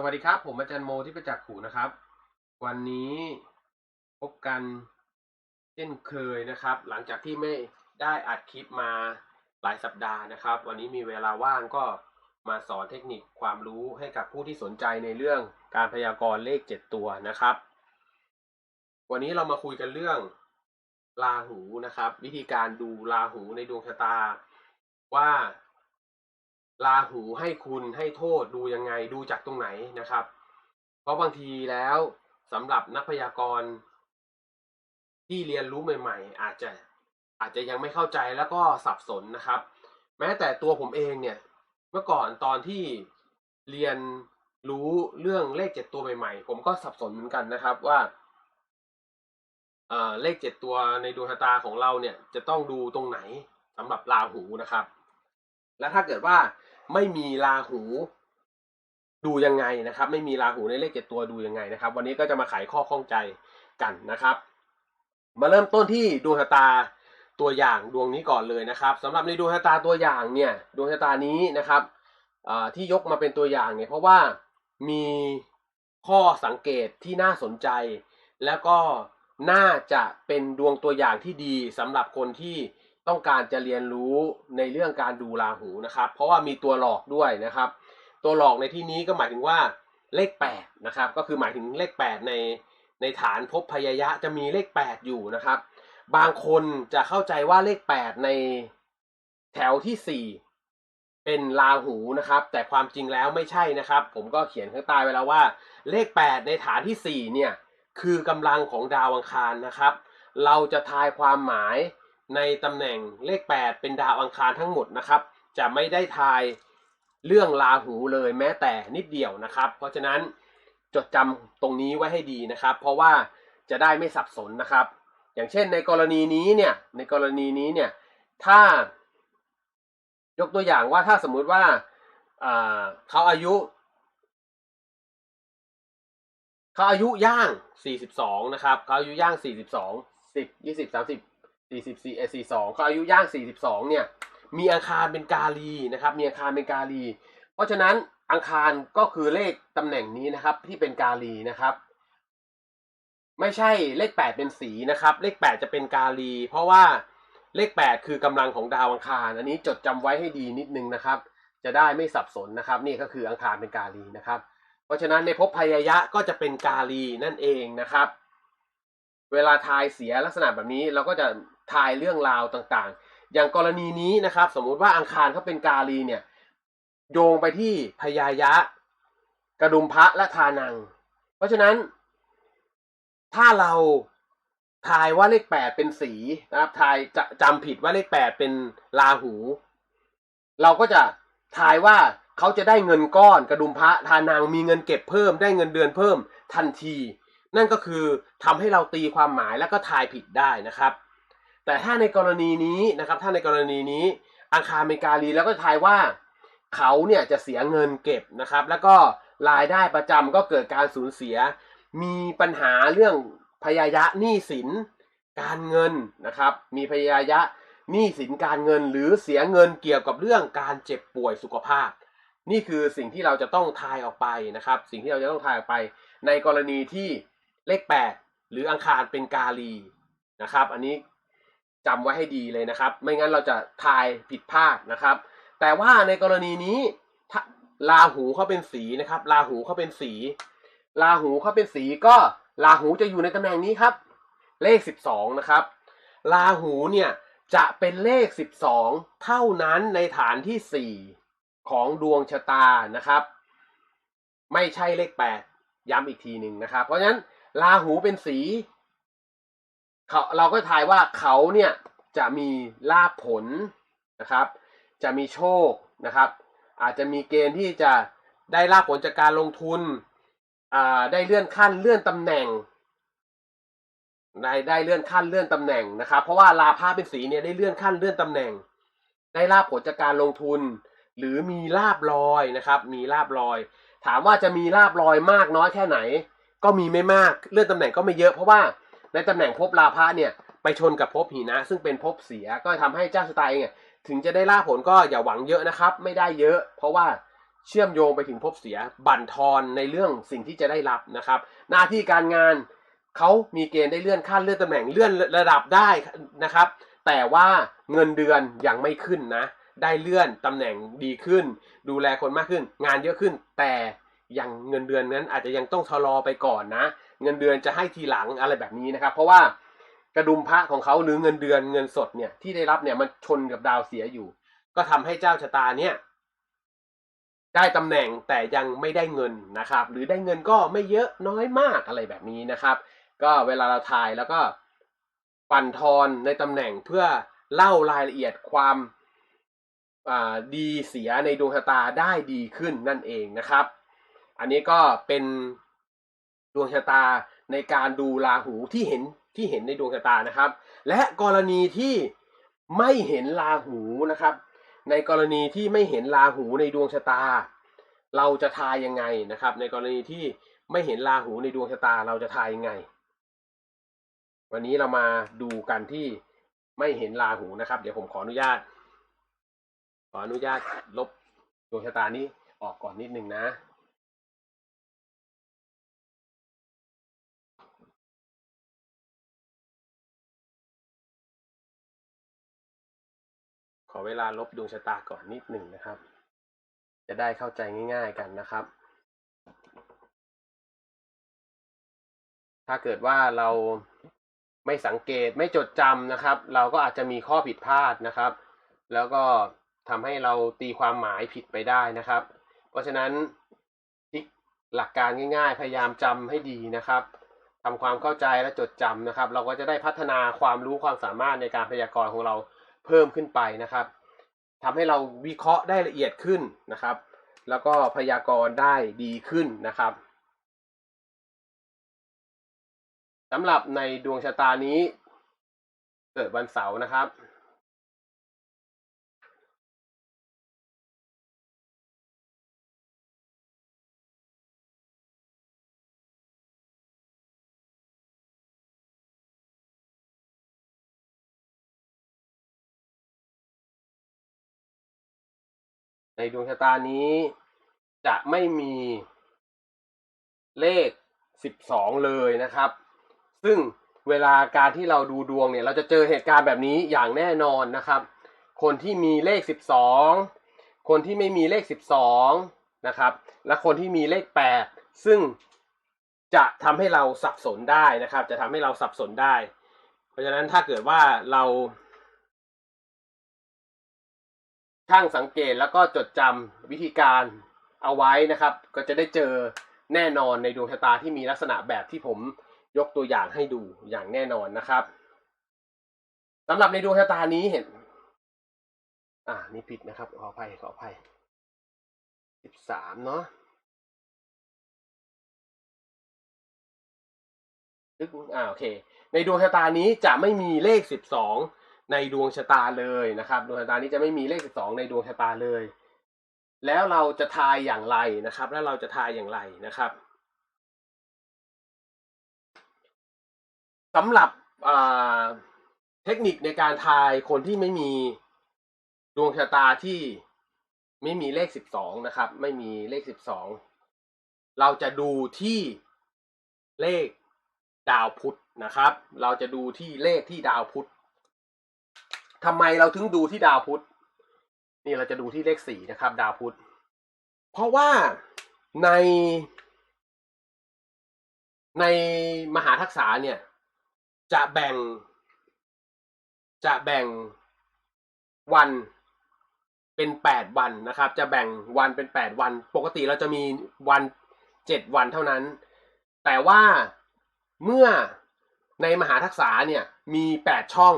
สวัสดีครับ ผมอาจารย์โมที่ประจักษ์ขูนะครับ วันนี้พบกันเช่นเคยนะครับ หลังจากที่ไม่ได้อัดคลิปมาหลายสัปดาห์นะครับ วันนี้มีเวลาว่างก็มาสอนเทคนิคความรู้ให้กับผู้ที่สนใจในเรื่องการพยากรณ์เลขเจ็ดตัวนะครับ วันนี้เรามาคุยกันเรื่องราหูนะครับ วิธีการดูราหูในดวงชะตาว่า ราหูให้คุณให้โทษดูยังไงดูจากตรงไหนนะครับ เพราะบางทีแล้วสำหรับนักพยากรณ์ที่เรียนรู้ใหม่ ๆ อาจจะอาจจะยังไม่เข้าใจแล้วก็สับสนนะครับ แม้แต่ตัวผมเองเนี่ย เมื่อก่อนตอนที่เรียนรู้เรื่องเลขเจ็ดตัวใหม่ๆ ผมก็สับสนเหมือนกันนะครับว่าเอ่อเลขเจ็ดตัวในดวงชะตาของเราเนี่ยจะต้องดูตรงไหนสำหรับราหูนะครับ แล้วถ้าเกิดว่า ไม่มีราหูดูยังไงนะครับ ไม่มีราหูในเลขเจ็ดตัวดูยังไงนะครับ วันนี้ก็จะมาไขข้อข้องใจกันนะครับ มาเริ่มต้นที่ดวงชะตาตัวอย่างดวงนี้ก่อนเลยนะครับสำหรับในดวงชะตาตัวอย่างเนี่ยดวงชะตานี้นะครับที่ยกมาเป็นตัวอย่างเนี่ยเพราะว่ามีข้อสังเกตที่น่าสนใจ แล้วก็น่าจะเป็นดวงตัวอย่างที่ดีสำหรับคนที่ ต้องการจะเรียนรู้ในเรื่องการดูราหูนะครับ เพราะว่ามีตัวหลอกด้วยนะครับ ตัวหลอกในที่นี้ก็หมายถึงว่าเลข8นะครับก็คือหมายถึงเลข 8 ในในฐานภพพยายะจะมีเลข 8 อยู่นะครับ บางคนจะเข้าใจว่าเลข 8 ในแถวที่ 4 เป็นราหูนะครับ แต่ความจริงแล้วไม่ใช่นะครับ ผมก็เขียนข้างใต้ไว้แล้วว่า เลข 8 ในฐานที่ 4 เนี่ย คือกำลังของดาวอังคารนะครับ เราจะทายความหมาย ในตำแหน่งเลข 8 เป็นดาวอังคารทั้งหมดนะครับ จะไม่ได้ทายเรื่องราหูเลยแม้แต่นิดเดียวนะครับ เพราะฉะนั้นจดจำตรงนี้ไว้ให้ดีนะครับ เพราะว่าจะได้ไม่สับสนนะครับ อย่างเช่นในกรณีนี้เนี่ยในกรณีนี้เนี่ยถ้ายกตัวอย่างว่าถ้าสมมุติว่าเขาอายุเขาอายุย่าง 42 นะครับเขาอายุย่าง 42 10 20 30 44เอ42เขาอายุย่าง42เนี่ย มีอังคารเป็นกาลีนะครับ มีอังคารเป็นกาลี เพราะฉะนั้นอังคารก็คือเลขตำแหน่งนี้นะครับ ที่เป็นกาลีนะครับ ไม่ใช่เลข8เป็นสีนะครับ เลข8จะเป็นกาลี เพราะว่าเลข8คือกำลังของดาวอังคาร อันนี้จดจำไว้ให้ดีนิดนึงนะครับ จะได้ไม่สับสนนะครับ นี่ก็คืออังคารเป็นกาลีนะครับ เพราะฉะนั้นในภพพยายะก็จะเป็นกาลีนั่นเองนะครับ เวลาทายเสียลักษณะแบบนี้เราก็จะ ทายเรื่องราวต่างๆ อย่างกรณีนี้นะครับ สมมุติว่าอังคารเขาเป็นกาลีเนี่ยโยงไปที่พยายะ กระดุมพระและทานัง เพราะฉะนั้น ถ้าเราทายว่าเลขแปดเป็นสีนะครับทายจะจำผิดว่าเลขแปดเป็นราหู เราก็จะทายว่าเขาจะได้เงินก้อนกระดุมพระทานางมีเงินเก็บเพิ่มได้เงินเดือนเพิ่มทันที นั่นก็คือทำให้เราตีความหมายแล้วก็ทายผิดได้นะครับ แต่ถ้าในกรณีนี้นะครับ ถ้าในกรณีนี้อังคารเป็นกาลีแล้วก็ทายว่าเขาเนี่ยจะเสียเงินเก็บนะครับ แล้วก็รายได้ประจำก็เกิดการสูญเสีย มีปัญหาเรื่องพยายะหนี้สินการเงินนะครับ มีพยายะหนี้สินการเงินหรือเสียเงินเกี่ยวกับเรื่องการเจ็บป่วยสุขภาพ นี่คือสิ่งที่เราจะต้องทายออกไปนะครับ สิ่งที่เราจะต้องทายออกไป ในกรณีที่เลข 8 หรืออังคารเป็นกาลีนะครับ อันนี้ จำไว้ให้ดีเลยนะครับ ไม่งั้นเราจะทายผิดพลาดนะครับ แต่ว่าในกรณีนี้าราหูเขาเป็นสีนะครับราหูเขาเป็นสีราหูเขาเป็นสีก็ราหูจะอยู่ในตำแหน่งนี้ครับ เลข 12 นะครับราหูเนี่ยจะเป็นเลข 12 เท่านั้นในฐานที่ 4 ของดวงชะตานะครับ ไม่ใช่เลข 8 ย้ำอีกทีหนึ่งนะครับ เพราะฉะนั้นราหูเป็นสี เขาเราก็ทายว่าเขาเนี่ยจะมีลาภผลนะครับ จะมีโชคนะครับ อาจจะมีเกณฑ์ที่จะได้ลาภผลจากการลงทุนได้เลื่อนขั้นเลื่อนตำแหน่งได้ได้เลื่อนขั้นเลื่อนตำแหน่งนะครับ เพราะว่าลาภาเป็นสีเนี่ยได้เลื่อนขั้นเลื่อนตำแหน่ง ได้ลาภผลจากการลงทุน หรือมีลาบลอยนะครับ มีลาบลอย ถามว่าจะมีลาบลอยมากน้อยแค่ไหน ก็มีไม่มากเลื่อนตำแหน่งก็ไม่เยอะเพราะว่า ในตำแหน่งภพลาภะเนี่ยไปชนกับภพหินะ ซึ่งเป็นภพเสียก็ทำให้เจ้าชะตาเองเนี่ยถึงจะได้ล่าผลก็อย่าหวังเยอะนะครับ ไม่ได้เยอะ เพราะว่าเชื่อมโยงไปถึงภพเสีย บั่นทอนในเรื่องสิ่งที่จะได้รับนะครับ หน้าที่การงานเขามีเกณฑ์ได้เลื่อนขั้นเลื่อนตำแหน่งเลื่อนระดับได้นะครับ แต่ว่าเงินเดือนยังไม่ขึ้นนะ ได้เลื่อนตำแหน่งดีขึ้น ดูแลคนมากขึ้น งานเยอะขึ้น แต่ยังเงินเดือนนั้นอาจจะยังต้องชะลอไปก่อนนะ เงินเดือนจะให้ทีหลังอะไรแบบนี้นะครับ เพราะว่ากระดุมพระของเขาหรือเงินเดือนเงินสดเนี่ยที่ได้รับเนี่ยมันชนกับดาวเสียอยู่ ก็ทำให้เจ้าชะตาเนี่ยได้ตำแหน่งแต่ยังไม่ได้เงินนะครับ หรือได้เงินก็ไม่เยอะน้อยมากอะไรแบบนี้นะครับ ก็เวลาเราทายแล้วก็ปั่นทอนในตำแหน่งเพื่อเล่ารายละเอียดความดีเสียในดวงชะตาได้ดีขึ้นนั่นเองนะครับ อันนี้ก็เป็น วงชะตาในการดูราหูที่เห็นที่เห็นในดวงชะตานะครับ และกรณีที่ไม่เห็นราหูนะครับ ในกรณีที่ไม่เห็นราหูในดวงชะตา เราจะทายยังไงนะครับ ในกรณีที่ไม่เห็นราหูในดวงชะตาเราจะทายยังไง วันนี้เรามาดูกันที่ไม่เห็นราหูนะครับ เดี๋ยวผมขออนุญาต ขออนุญาตลบดวงชะตานี้ออกก่อนนิดนึงนะ อเวลาลบดวงชะตาก่อนนิดหนึ่งนะครับ จะได้เข้าใจง่าย ๆกันนะครับ ถ้าเกิดว่าเราไม่สังเกตไม่จดจำนะครับ เราก็อาจจะมีข้อผิดพลาดนะครับ แล้วก็ทำให้เราตีความหมายผิดไปได้นะครับ เพราะฉะนั้นทิกหลักการง่ายๆ พยายามจำให้ดีนะครับทำความเข้าใจและจดจำนะครับ เราก็จะได้พัฒนาความรู้ความสามารถในการพยากรณ์ของเรา เพิ่มขึ้นไปนะครับทำให้เราวิเคราะห์ได้ละเอียดขึ้นนะครับ แล้วก็พยากรณ์ได้ดีขึ้นนะครับสำหรับในดวงชะตานี้เกิดวันเสาร์นะครับ ในดวงชะตานี้จะไม่มีเลขสิบสองเลยนะครับ ซึ่งเวลาการที่เราดูดวงเนี่ย เราจะเจอเหตุการณ์แบบนี้อย่างแน่นอนนะครับ คนที่มีเลขสิบสองคนที่ไม่มีเลขสิบสองนะครับ และคนที่มีเลขแปดซึ่งจะทำให้เราสับสนได้นะครับ จะทำให้เราสับสนได้ เพราะฉะนั้นถ้าเกิดว่าเรา ช่างสังเกตแล้วก็จดจำวิธีการเอาไว้นะครับ ก็จะได้เจอแน่นอนในดวงชะตาที่มีลักษณะแบบที่ผมยกตัวอย่างให้ดูอย่างแน่นอนนะครับสำหรับในดวงชะตานี้เห็น อ่านี่ผิดนะครับ ขออภัยขออภัยสิบสามเนาะอ่าโอเค ในดวงชะตานี้จะไม่มีเลขสิบสอง ในดวงชะตาเลยนะครับ ดวงชะตานี้จะไม่มีเลขสิบสองในดวงชะตาเลย แล้วเราจะทายอย่างไรนะครับ แล้วเราจะทายอย่างไรนะครับสำหรับเทคนิคในการทายคนที่ไม่มีดวงชะตาที่ไม่มีเลขสิบสองนะครับ ไม่มีเลขสิบสองเราจะดูที่เลขดาวพุธนะครับ เราจะดูที่เลขที่ดาวพุธ ทำไมเราถึงดูที่ดาวพุธนี่เราจะดูที่เลขสี่นะครับ ดาวพุธเพราะว่าในในมหาทักษะเนี่ย จะแบ่ง จะแบ่งวันเป็นแปดวันนะครับ จะแบ่งวันเป็นแปดวัน ปกติเราจะมีวันเจ็ดวันเท่านั้น แต่ว่าเมื่อในมหาทักษะเนี่ยมีแปดช่อง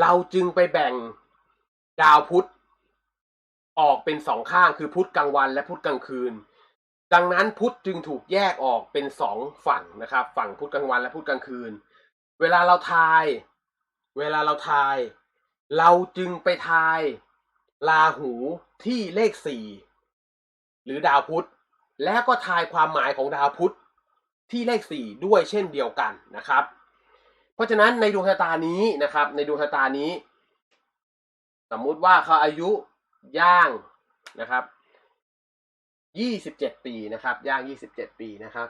เราจึงไปแบ่งดาวพุธออกเป็นสองข้างคือพุธกลางวันและพุธกลางคืน ดังนั้นพุธจึงถูกแยกออกเป็นสองฝั่งนะครับ ฝั่งพุธกลางวันและพุธกลางคืน เวลาเราทาย เวลาเราทาย เราจึงไปทายราหูที่เลขสี่หรือดาวพุธแล้วก็ทายความหมายของดาวพุธที่เลขสี่ด้วยเช่นเดียวกันนะครับ ราะฉะนั้นในดวงชะตานี้นะครับ ในดวงชะตานี้ สมมุติว่าเขาอายุย่างนะครับยี่สิบเจ็ดปีนะครับ ย่างยี่สิบเจ็ดปีนะครับ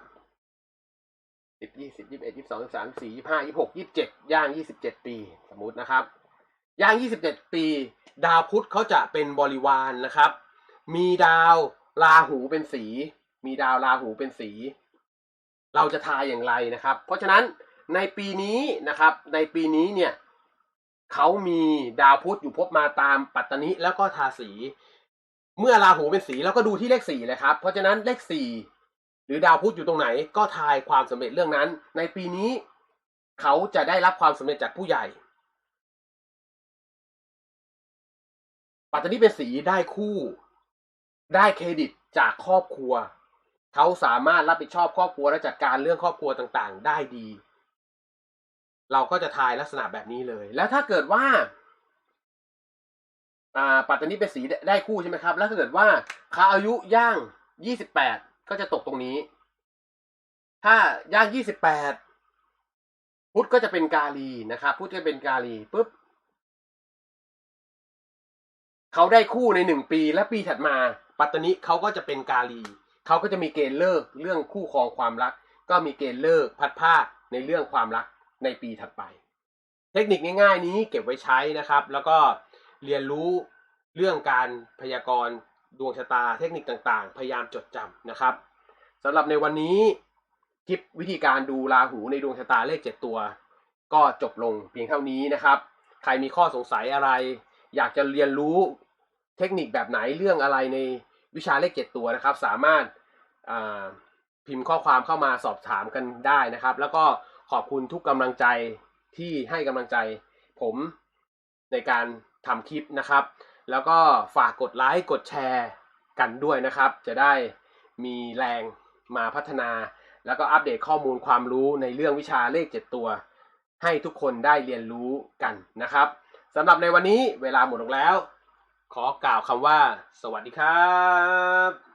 สิบยี่สิบยี่สิบเอ็ดยี่สิบสองยี่สิบสามยี่สิบสี่ยี่สิบห้ายี่สิบหกยี่สิบเจ็ดย่างยี่สิบเจ็ดปี สมมุตินะครับ ย่างยี่สิบเจ็ดปี ดาวพุธเขาจะเป็นบริวารนะครับ มีดาวราหูเป็นสี มีดาวราหูเป็นสี เราจะทายอย่างไรนะครับ เพราะฉะนั้น ในปีนี้นะครับในปีนี้เนี่ยเขามีดาวพุธอยู่พบมาตามปัตตนิแล้วก็ทาสี เมื่อราหูเป็นสีเราก็ดูที่เลขสี่เลยครับ เพราะฉะนั้นเลขสี่หรือดาวพุธอยู่ตรงไหน ก็ทายความสำเร็จเรื่องนั้น ในปีนี้เขาจะได้รับความสำเร็จจากผู้ใหญ่ ปัตตานีเป็นสีได้คู่ ได้เครดิตจากครอบครัว เขาสามารถรับผิดชอบครอบครัวและจัดการเรื่องครอบครัวต่างๆ ได้ดี เราก็จะทายลักษณะแบบนี้เลย แล้วถ้าเกิดว่าปัตตานีเป็นสีได้คู่ใช่ไหมครับ แล้วถ้าเกิดว่าเขาอายุย่างยี่สิบแปดก็จะตกตรงนี้ ถ้าย่างยี่สิบแปดพุธก็จะเป็นกาลีนะครับ พุธจะเป็นกาลีปุ๊บเขาได้คู่ในหนึ่งปี และปีถัดมา ปัตตานิเขาก็จะเป็นกาลีเขาก็จะมีเกณฑ์เลิกเรื่องคู่ครองความรัก ก็มีเกณฑ์เลิกพัดพากในเรื่องความรัก ในปีถัดไป เทคนิคง่ายๆนี้เก็บไว้ใช้นะครับ แล้วก็เรียนรู้เรื่องการพยากรณ์ดวงชะตาเทคนิคต่างๆ พยายามจดจำนะครับสำหรับในวันนี้คลิปวิธีการดูราหูในดวงชะตาเลขเจ็ดตัว ก็จบลงเพียงเท่านี้นะครับ ใครมีข้อสงสัยอะไร อยากจะเรียนรู้เทคนิคแบบไหนเรื่องอะไรในวิชาเลขเจ็ดตัวนะครับ สามารถาพิมพ์ข้อความเข้ามาสอบถามกันได้นะครับ แล้วก็ ขอบคุณทุกกำลังใจที่ให้กำลังใจ ผมในการทำคลิปนะครับ แล้วก็ฝากกดไลค์กดแชร์กันด้วยนะครับ จะได้มีแรงมาพัฒนา แล้วก็อัปเดตข้อมูลความรู้ในเรื่องวิชาเลขเจ็ดตัว ให้ทุกคนได้เรียนรู้กันนะครับสำหรับในวันนี้เวลาหมดลงแล้ว ขอกล่าวคำว่า สวัสดีครับ